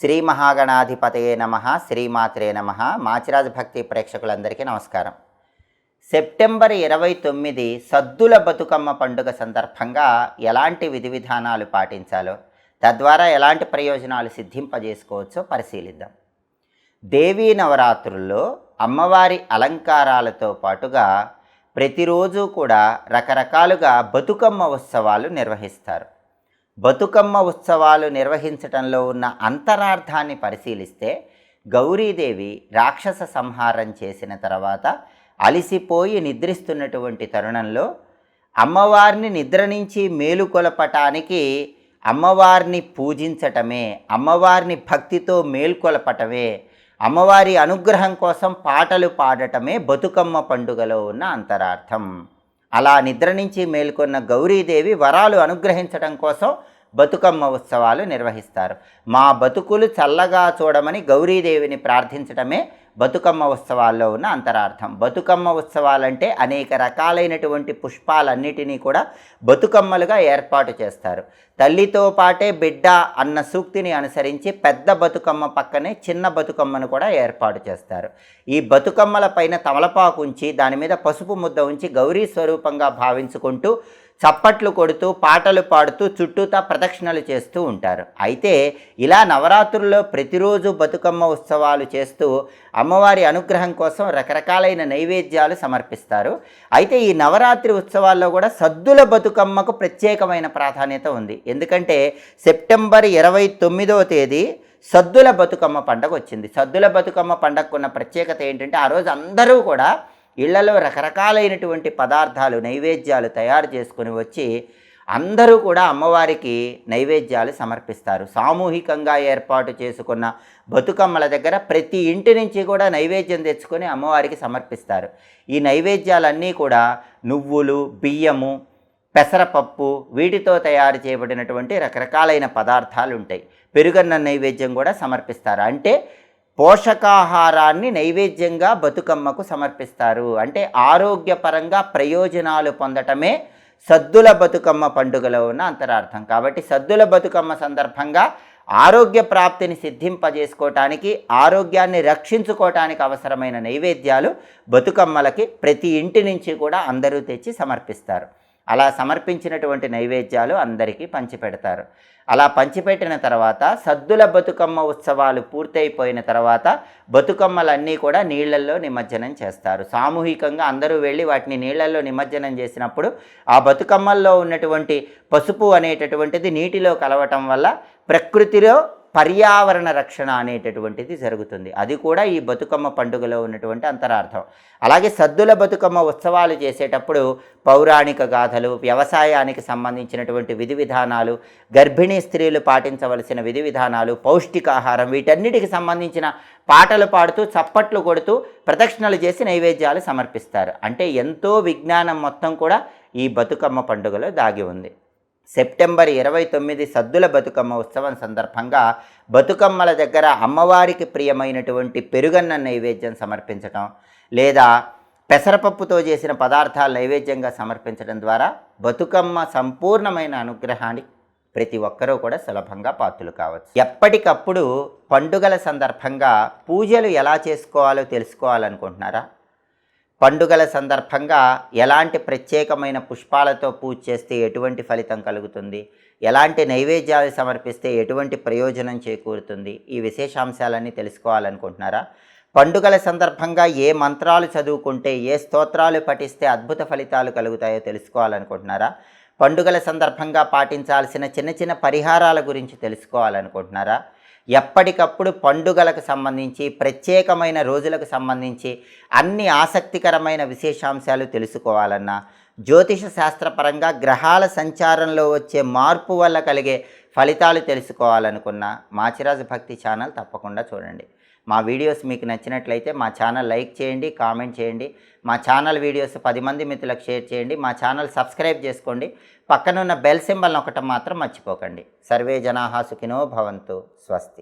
శ్రీ మహాగణాధిపతయే నమ శ్రీమాత్రే నమ. మాచిరాజ భక్తి ప్రేక్షకులందరికీ నమస్కారం. సెప్టెంబర్ ఇరవై తొమ్మిది సద్దుల బతుకమ్మ పండుగ సందర్భంగా ఎలాంటి విధి విధానాలు పాటించాలో తద్వారా ఎలాంటి ప్రయోజనాలు సిద్ధింపజేసుకోవచ్చో పరిశీలిద్దాం. దేవీ నవరాత్రుల్లో అమ్మవారి అలంకారాలతో పాటుగా ప్రతిరోజు కూడా రకరకాలుగా బతుకమ్మ ఉత్సవాలు నిర్వహిస్తారు. బతుకమ్మ ఉత్సవాలు నిర్వహించటంలో ఉన్న అంతరార్థాన్ని పరిశీలిస్తే గౌరీదేవి రాక్షస సంహారం చేసిన తర్వాత అలిసిపోయి నిద్రిస్తున్నటువంటి తరుణంలో అమ్మవారిని నిద్ర నుంచి మేలుకొలపటానికి అమ్మవారిని పూజించటమే అమ్మవారిని భక్తితో మేల్కొలపటమే అమ్మవారి అనుగ్రహం కోసం పాటలు పాడటమే బతుకమ్మ పండుగలో ఉన్న అంతరార్థం. అలా నిద్ర నుంచి మేల్కొన్న గౌరీదేవి వరాలు అనుగ్రహించడం కోసం బతుకమ్మ ఉత్సవాలు నిర్వహిస్తారు. మా బతుకులు చల్లగా చూడమని గౌరీదేవిని ప్రార్థించడమే బతుకమ్మ ఉత్సవాల్లో ఉన్న అంతరార్థం. బతుకమ్మ ఉత్సవాలంటే అనేక రకాలైనటువంటి పుష్పాలన్నిటినీ కూడా బతుకమ్మలుగా ఏర్పాటు చేస్తారు. తల్లితో పాటే బిడ్డ అన్న సూక్తిని అనుసరించి పెద్ద బతుకమ్మ పక్కనే చిన్న బతుకమ్మను కూడా ఏర్పాటు చేస్తారు. ఈ బతుకమ్మల పైన తమలపాకు ఉంచి దాని మీద పసుపు ముద్ద ఉంచి గౌరీ స్వరూపంగా భావించుకుంటూ చప్పట్లు కొడుతూ పాటలు పాడుతూ చుట్టూతా ప్రదక్షిణలు చేస్తూ ఉంటారు. అయితే ఇలా నవరాత్రుల్లో ప్రతిరోజు బతుకమ్మ ఉత్సవాలు చేస్తూ అమ్మవారి అనుగ్రహం కోసం రకరకాలైన నైవేద్యాలు సమర్పిస్తారు. అయితే ఈ నవరాత్రి ఉత్సవాల్లో కూడా సద్దుల బతుకమ్మకు ప్రత్యేకమైన ప్రాధాన్యత ఉంది. ఎందుకంటే సెప్టెంబర్ ఇరవై తొమ్మిదవ తేదీ సద్దుల బతుకమ్మ పండగ వచ్చింది. సద్దుల బతుకమ్మ పండగకున్న ప్రత్యేకత ఏంటంటే ఆ రోజు అందరూ కూడా ఇళ్ళలో రకరకాలైనటువంటి పదార్థాలు నైవేద్యాలు తయారు చేసుకుని వచ్చి అందరూ కూడా అమ్మవారికి నైవేద్యాలు సమర్పిస్తారు. సామూహికంగా ఏర్పాటు చేసుకున్న బతుకమ్మల దగ్గర ప్రతి ఇంటి నుంచి కూడా నైవేద్యం తెచ్చుకొని అమ్మవారికి సమర్పిస్తారు. ఈ నైవేద్యాలన్నీ కూడా నువ్వులు బియ్యము పెసరపప్పు వీటితో తయారు చేయబడినటువంటి రకరకాలైన పదార్థాలు ఉంటాయి. పెరుగన్న నైవేద్యం కూడా సమర్పిస్తారు. అంటే పోషకాహారాన్ని నైవేద్యంగా బతుకమ్మకు సమర్పిస్తారు. అంటే ఆరోగ్యపరంగా ప్రయోజనాలు పొందటమే సద్దుల బతుకమ్మ పండుగలో ఉన్న అంతరార్థం. కాబట్టి సద్దుల బతుకమ్మ సందర్భంగా ఆరోగ్య ప్రాప్తిని సిద్ధింపజేసుకోవటానికి ఆరోగ్యాన్ని రక్షించుకోవటానికి అవసరమైన నైవేద్యాలు బతుకమ్మలకి ప్రతి ఇంటి నుంచి కూడా అందరూ తెచ్చి సమర్పిస్తారు. అలా సమర్పించినటువంటి నైవేద్యాలు అందరికీ పంచిపెడతారు. అలా పంచిపెట్టిన తర్వాత సద్దుల బతుకమ్మ ఉత్సవాలు పూర్తయిపోయిన తర్వాత బతుకమ్మలన్నీ కూడా నీళ్ళల్లో నిమజ్జనం చేస్తారు. సామూహికంగా అందరూ వెళ్ళి వాటిని నీళ్ళల్లో నిమజ్జనం చేసినప్పుడు ఆ బతుకమ్మల్లో ఉన్నటువంటి పసుపు అనేటటువంటిది నీటిలో కలవటం వల్ల ప్రకృతిలో పర్యావరణ రక్షణ అనేటటువంటిది జరుగుతుంది. అది కూడా ఈ బతుకమ్మ పండుగలో ఉన్నటువంటి అంతరార్థం. అలాగే సద్దుల బతుకమ్మ ఉత్సవాలు చేసేటప్పుడు పౌరాణిక గాథలు వ్యవసాయానికి సంబంధించినటువంటి విధి విధానాలు గర్భిణీ స్త్రీలు పాటించవలసిన విధి విధానాలు పౌష్టికాహారం వీటన్నిటికి సంబంధించిన పాటలు పాడుతూ చప్పట్లు కొడుతూ ప్రదక్షిణలు చేసి నైవేద్యాలు సమర్పిస్తారు. అంటే ఎంతో విజ్ఞానం మొత్తం కూడా ఈ బతుకమ్మ పండుగలో దాగి ఉంది. సెప్టెంబర్ ఇరవై తొమ్మిది సద్దుల బతుకమ్మ ఉత్సవం సందర్భంగా బతుకమ్మల దగ్గర అమ్మవారికి ప్రియమైనటువంటి పెరుగన్న నైవేద్యం సమర్పించటం లేదా పెసరపప్పుతో చేసిన పదార్థాలు నైవేద్యంగా సమర్పించడం ద్వారా బతుకమ్మ సంపూర్ణమైన అనుగ్రహానికి ప్రతి ఒక్కరూ కూడా సులభంగా పాత్రలు కావచ్చు. ఎప్పటికప్పుడు పండుగల సందర్భంగా పూజలు ఎలా చేసుకోవాలో తెలుసుకోవాలనుకుంటున్నారా? పండుగల సందర్భంగా ఎలాంటి ప్రత్యేకమైన పుష్పాలతో పూజ చేస్తే ఎటువంటి ఫలితం కలుగుతుంది? ఎలాంటి నైవేద్యాలు సమర్పిస్తే ఎటువంటి ప్రయోజనం చేకూరుతుంది? ఈ విశేషాంశాలన్నీ తెలుసుకోవాలనుకుంటున్నారా? పండుగల సందర్భంగా ఏ మంత్రాలు చదువుకుంటే ఏ స్తోత్రాలు పఠిస్తే అద్భుత ఫలితాలు కలుగుతాయో తెలుసుకోవాలనుకుంటున్నారా? పండుగల సందర్భంగా పాటించాల్సిన చిన్న చిన్న పరిహారాల గురించి తెలుసుకోవాలనుకుంటున్నారా? ఎప్పటికప్పుడు పండుగలకు సంబంధించి ప్రత్యేకమైన రోజులకు సంబంధించి అన్ని ఆసక్తికరమైన విశేషాంశాలు తెలుసుకోవాలన్నా జ్యోతిష శాస్త్రపరంగా గ్రహాల సంచారంలో వచ్చే మార్పు వల్ల కలిగే ఫలితాలు తెలుసుకోవాలనుకున్న మాచిరాజు భక్తి ఛానల్ తప్పకుండా చూడండి. మా వీడియోస్ మీకు నచ్చినట్లయితే మా ఛానల్ లైక్ చేయండి కామెంట్ చేయండి. మా ఛానల్ వీడియోస్ పది మంది మిత్రులకు షేర్ చేయండి. మా ఛానల్ సబ్స్క్రైబ్ చేసుకోండి. పక్కనున్న బెల్ సింబల్ ఒకటం మాత్రం మర్చిపోకండి. సర్వే జనాహా సుఖినో భవంతు. స్వస్తి.